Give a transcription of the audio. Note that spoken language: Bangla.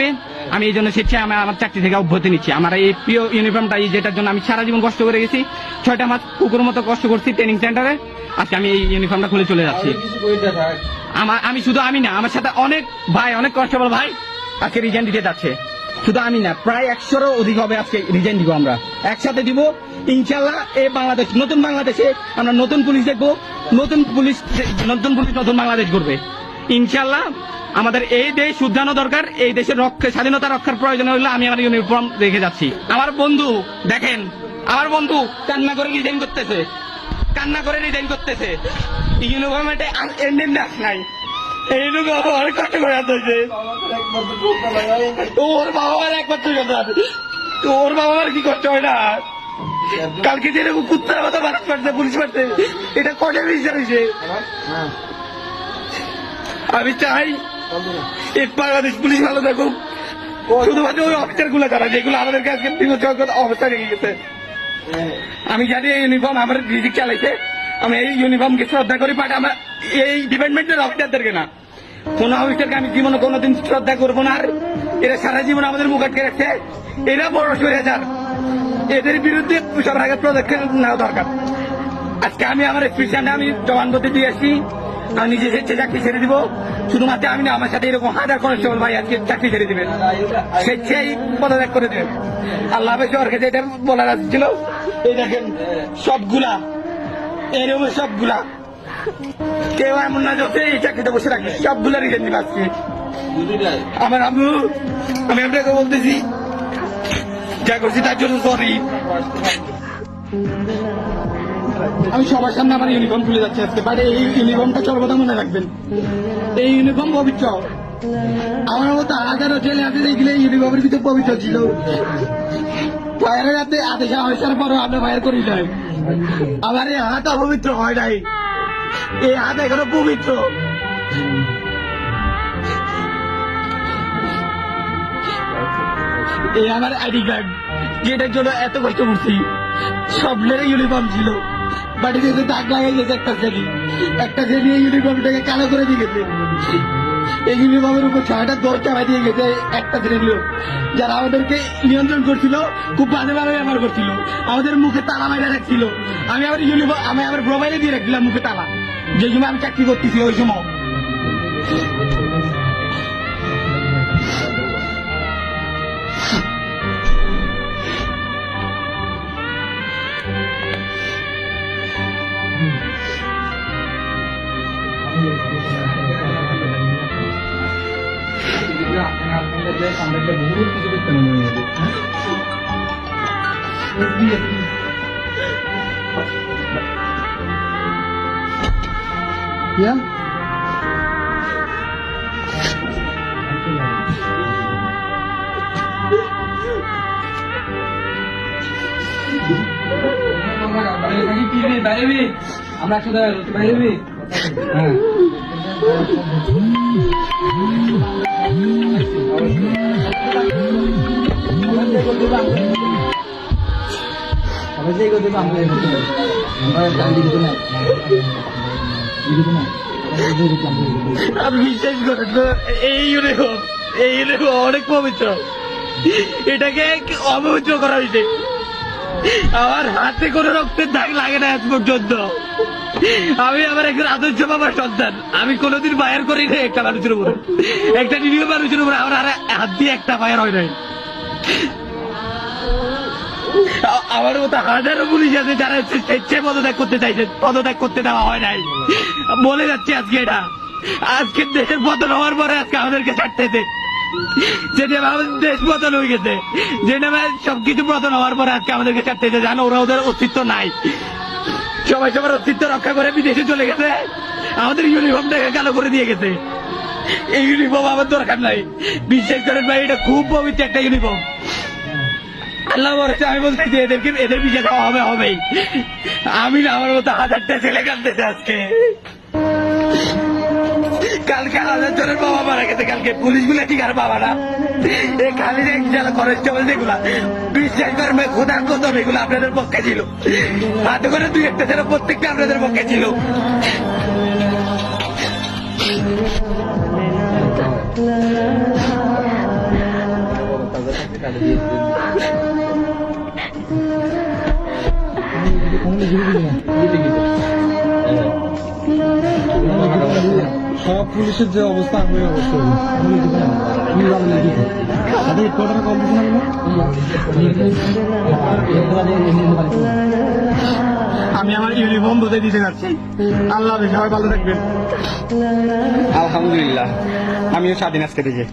থাকবে। আমি এই জন্য স্বেচ্ছায় আমি আমার চাকরি থেকে অব্যাহতি নিচ্ছি। আমার এই প্রিয় ইউনিফর্মটা এই যেটার জন্য আমি সারা জীবন কষ্ট করে গেছি। ছয়টা মাস কুকুর মতো কষ্ট করছি ট্রেনিং সেন্টারে আজকে আমি এই ইউনিফর্মটা খুলে চলে যাচ্ছি। আমার আমি শুধু আমি না আমার সাথে অনেক ভাই অনেক কনস্টেবল ভাই আজকে রিজাইন দিতে যাচ্ছে। শুধু আমি না প্রায় একশোরও অধিক হবে আজকে রিজাইন দিব আমরা। একসাথে দিব ইনশাল্লাহ এই বাংলাদেশ নতুন বাংলাদেশে আমরা নতুন পুলিশ দেখব। নতুন পুলিশ নতুন পুলিশ নতুন বাংলাদেশ করবে ইনশাল্লাহ আমাদের এই দেশ শুদ্ধানো দরকার, এই দেশের রক্ষা, স্বাধীনতা রক্ষার প্রয়োজন হলে আমি আমার ইউনিফর্ম রেখে যাচ্ছি। আমার বন্ধু, দেখেন, আমার বন্ধু কান্না করে রিজাইন করতেছে। কান্না করে রিজাইন করতেছে। নাই। ইউনিফর্ম আনতে ওর বাবা ওর বাবা কি হয় না? কালকে করছে পুলিশ এটা কঠোর বিচার আমি চাই বাংলাদেশ পুলিশ ভালো থাকুক। শুধুমাত্র ওই অফিসারগুলো যারা যেগুলো আজকে বিমর্ষ অবস্থা রেখে গেছে। আমি জানি এই ইউনিফর্ম আমার রিজিক চালাইছে। আমি এই ইউনিফর্মকে শ্রদ্ধা করি বাট আমার এই ডিপার্টমেন্টের অফিসারদেরকে না। কোন অফিসারকে আমি জীবনে কোনোদিন শ্রদ্ধা করব না। আর এরা সারা জীবন আমাদের মুখ আটকে রাখছে। এরা বড় স্বৈরাচার এদের বিরুদ্ধে সবার আগে পদক্ষেপ নেওয়া দরকার। আজকে আমি আমার স্পেশালে আমি জবানবন্দি দিয়ে আসছি। আমি নিজে স্বেচ্ছা চাকরি ছেড়ে দিব। শুধুমাত্র আমি না, আমার সাথে এরকম হাজার কনস্টেবল ভাই আজকে চাকরি ছেড়ে দিবেন স্বেচ্ছাই পদত্যাগ করে দেবেন আল্লাহ কাছে এটা বলার ছিল, এই দেখেন সবগুলা এরকম সবগুলা। কেউ এমন না যাতে এই চাকরিতে বসে রাখবে, সবগুলা রিজেন দিবে আজকে। আমার আম্মু, আমি আপনাকে বলতেছি, যা করছি তার জন্য সরি আমি সবার সামনে আমার ইউনিফর্ম খুলে যাচ্ছি আজকে। বাট এই ইউনিফর্মটা সর্বদা মনে রাখবেন। এই ইউনিফর্ম পবিত্র। আমার মতো হাজারো ছেলে আছে যেগুলো ইউনিফর্মের ভিতরে পবিত্র ছিল। ফায়ারের হাতে আদেশ আসার পরও আমরা ফায়ার করি নাই। আমার এই হাত অপবিত্র হয় নাই। এই হাত এখনও পবিত্র। এই আমার আইডি কার্ড, যেটার জন্য এত কষ্ট করছি। স্বপ্নের ইউনিফর্ম ছিল। বাড়িতে এসে দাগ লাগাই গেছে একটা শ্রেণি একটা শ্রেণি এই ইউনিফর্মটাকে কালো করে দিয়ে গেছে। এই ইউনিফর্মের উপর ছয়টা দর চাপা দিয়ে গেছে একটা শ্রেণি লোক, যারা আমাদেরকে নিয়ন্ত্রণ করছিল, খুব বাজেভাবে ব্যবহার করছিল। আমাদের মুখে তালা মাইরা রাখছিল। আমি আমার ইউনিফর্ম আমি আবার প্রোফাইলে দিয়ে রাখছিলাম মুখে তালা। যে সময় আমি চাকরি করতেছি, ওই সময়। Yeah? বাইরে হ্যাঁ সবাই করতে আমরা আমরা না দিতে না আমি এই এই অনেক পবিত্র। এটাকে অপবিত্র করা হয়েছে। আমার হাতে কোনো রক্তের দাগ লাগে না আজ পর্যন্ত। আমি আমার একজন আদর্শ বাবার সন্তান। আমি কোনোদিন বায়ার করি না একটা মানুষের উপরে। একটা নিরীহ মানুষের উপরে আমার আর হাত দিয়ে একটা বায়ার হয় নাই। আমার মতো হাজারো পুলিশ আছে যারা স্বেচ্ছায় পদত্যাগ করতে চাইছে পদত্যাগ করতে দেওয়া হয় নাই। বলে যাচ্ছে আজকে এটা। আজকে দেশের পতন হওয়ার পরে আজকে আমাদেরকে ছাড়তেছে যেটা আমাদের দেশ পতন হয়ে গেছে সবকিছু পতন হওয়ার আজকে আমাদেরকে জানো, ওরা ওদের অস্তিত্ব নাই। সবাই সবার অস্তিত্ব রক্ষা করে বিদেশে চলে গেছে। আমাদের ইউনিফর্মটাকে কালো করে দিয়ে গেছে। এই ইউনিফর্ম আমার দরকার নাই। বিশ্বাস করেন ভাই, এটা খুব পবিত্র একটা ইউনিফর্ম আল্লাহ বলছে আমি বলছি যে এদেরকে, এদের বিচার হবে, হবেই। আমি না, আমার মতো হাজারটা ছেলে কাঁদতেছে আজকে। কালকে হাজার বাবা মারা কালকে পুলিশগুলো ঠিক বাবা না? এই খালি যারা কনস্টেবল যেগুলা বিশ্বাস করেন ভাই খোদার কদম আপনাদের পক্ষে ছিল। হাতে করে দুই একটা ছেলে, প্রত্যেকটা আপনাদের পক্ষে ছিল। সব পুলিশের যে অবস্থা আমি অবস্থা তুমি তাদের কেন? আমি আমার ইউনিফর্ম বসে দিতে যাচ্ছি। আল্লাহ সবাই ভালো থাকবেন। আলহামদুলিল্লাহ। আমিও স্বাধীন আজকে থেকে।